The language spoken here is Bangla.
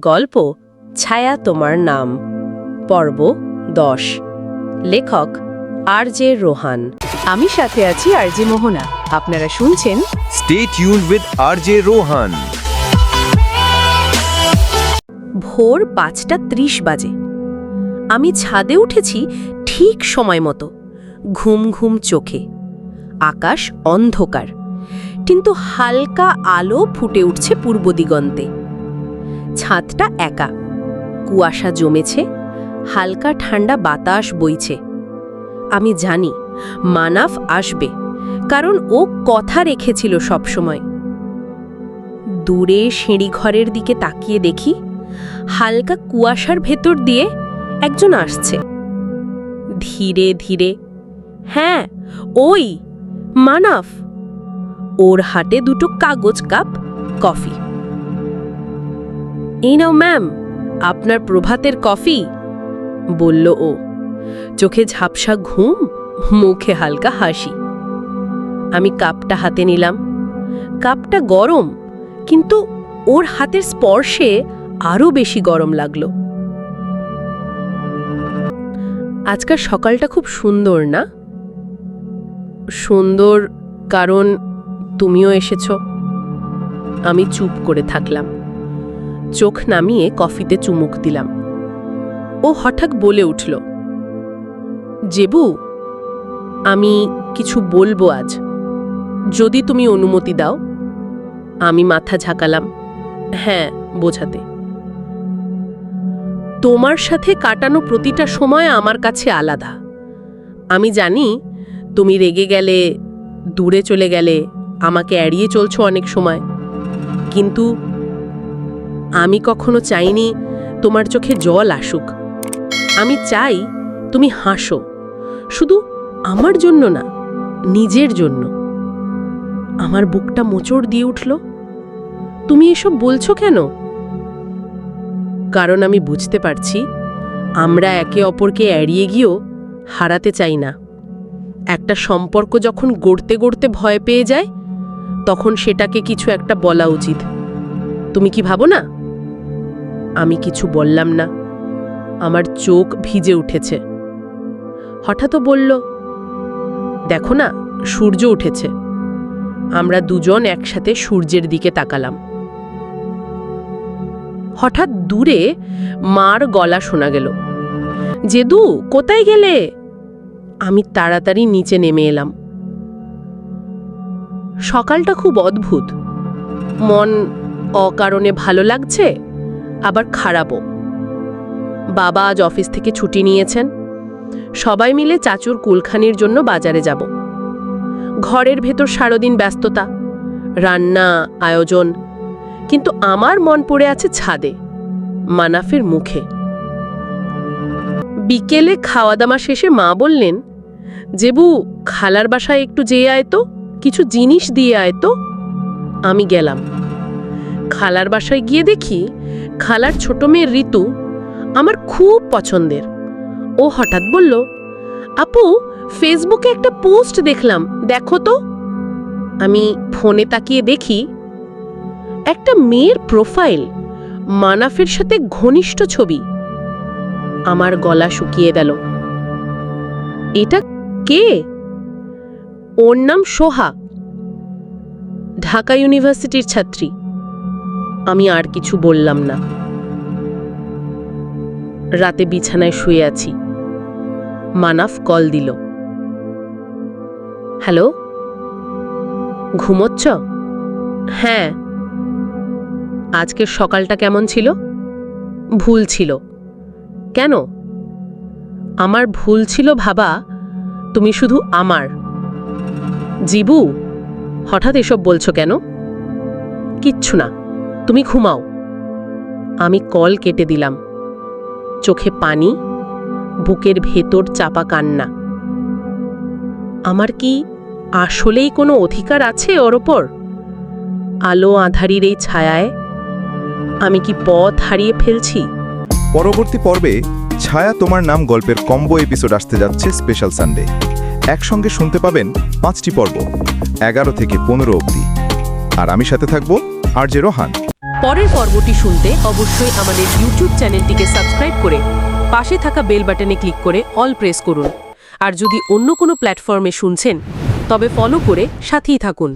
গল্প ছায়া তোমার নাম। পর্ব দশ। লেখক আর জে রোহান। আমি সাথে আছি আর জে মোহনা। আপনারা শুনছেন Stay tuned R J Rohan. ভোর পাঁচটা ত্রিশ বাজে। আমি ছাদে উঠেছি ঠিক সময় মতো ঘুম ঘুম চোখে। আকাশ অন্ধকার কিন্তু হালকা আলো ফুটে উঠছে পূর্ব দিগন্তে। ছাদটা একা। কুয়াশা জমেছে, হালকা ঠান্ডা বাতাস বইছে। আমি জানি, মানাফ আসবে, কারণ ও কথা রেখেছিল সবসময়। দূরে সিঁড়িঘরের দিকে তাকিয়ে দেখি, হালকা কুয়াশার ভেতর দিয়ে একজন আসছে। ধীরে ধীরে হ্যাঁ ওই, মানাফ। ওর হাতে দুটো কাগজ কাপ, কফি। এই নাও, ম্যাম, আপনার প্রভাতের কফি, বলল ও। চোখে ঝাপসা ঘুম, মুখে হালকা হাসি। আমি কাপটা হাতে নিলাম। কাপটা গরম, কিন্তু ওর হাতের স্পর্শে আরও বেশি গরম লাগল। আজকাল সকালটা খুব সুন্দর, না? সুন্দর কারণ তুমিও এসেছ। আমি চুপ করে থাকলাম। চোখ নামিয়ে কফিতে চুমুক দিলাম। ও হঠাৎ বলে উঠল, জেবু, আমি কিছু বলব আজ। যদি তুমি অনুমতি দাও, আমি মাথা ঝাঁকালাম। হ্যাঁ বোঝাতে। তোমার সাথে কাটানো প্রতিটা সময় আমার কাছে আলাদা। আমি জানি তুমি রেগে গেলে, দূরে চলে গেলে আমাকে এড়িয়ে চলছো অনেক সময়। কিন্তু আমি কখনো চাইনি তোমার চোখে জল আসুক। আমি চাই তুমি হাসো। শুধু আমার জন্য না, নিজের জন্য। আমার বুকটা মোচড় দিয়ে উঠল। তুমি এসব বলছো কেন? কারণ আমি বুঝতে পারছি, আমরা একে অপরকে এড়িয়ে গিয়েও হারাতে চাই না। একটা সম্পর্ক যখন গড়তে গড়তে ভয় পেয়ে যায়, তখন সেটাকে কিছু একটা বলা উচিত। তুমি কি ভাবো না? আমি কিছু বললাম না। আমার চোখ ভিজে উঠেছে। হঠাৎ বলল, দেখো না, সূর্য উঠেছে। আমরা দুজন একসাথে সূর্যের দিকে তাকালাম। হঠাৎ দূরে মার গলা শোনা গেল, জেদু, কোথায় গেলে? আমি তাড়াতাড়ি নিচে নেমে এলাম। সকালটা খুব অদ্ভুত। মন অকারণে ভালো লাগছে? আবার খারাপও। বাবা আজ অফিস থেকে ছুটি নিয়েছেন। সবাই মিলে চাচুর কুলখানির জন্য বাজারে যাব। ঘরের ভেতর সারাদিন ব্যস্ততা, রান্না, আয়োজন, কিন্তু আমার মন পড়ে আছে ছাদে, মানাফের মুখে। বিকেলে খাওয়া দাওয়া শেষে মা বললেন জেবু খালার বাসায় একটু যেয়ে আয় তো, কিছু জিনিস দিয়ে আয় তো। আমি গেলাম। খালার বাসায় গিয়ে দেখি খালার ছোট মেয়ের ঋতু আমার খুব পছন্দের। ও হঠাৎ বলল, আপু, ফেসবুকে একটা পোস্ট দেখলাম, দেখো তো। আমি ফোনে তাকিয়ে দেখি, একটা মেয়ের প্রোফাইল, মানাফের সাথে ঘনিষ্ঠ ছবি। আমার গলা শুকিয়ে গেল। এটা কে? ওর নাম সোহা, ঢাকা ইউনিভার্সিটির ছাত্রী। আমি আর কিছু বললাম না। রাতে বিছানায় শুয়ে আছি। মানাফ কল দিল। হ্যালো? ঘুমোচ্ছ? হ্যাঁ। আজকের সকালটা কেমন ছিল? ভুল ছিল। কেন? আমার ভুল ছিল ভাবা, তুমি শুধু আমার। জিবু, হঠাৎ এসব বলছো কেন? কিচ্ছু না। তুমি ঘুমাও। আমি কল কেটে দিলাম। চোখে পানি, বুকের ভেতর চাপা কান্না। আমার কি আসলেই কোনো অধিকার আছে ওর ওপর? আলো আধারির এই ছায়ায় আমি কি পথ হারিয়ে ফেলছি? পরবর্তী পর্বে ছায়া তোমার নাম গল্পের কম্বো এপিসোড আসতে যাচ্ছে স্পেশাল সানডে একসঙ্গে শুনতে পাবেন পাঁচটি পর্ব, এগারো থেকে পনেরো অবধি। আর আমি সাথে থাকব আর জে রোহান। পরের পর্বটি শুনতে অবশ্যই আমাদের ইউটিউব চ্যানেলটিকে সাবস্ক্রাইব করে পাশে থাকা বেল বাটনে ক্লিক করে অল প্রেস করুন। আর যদি অন্য কোনো প্ল্যাটফর্মে শুনছেন, তবে ফলো করে সাথেই থাকুন।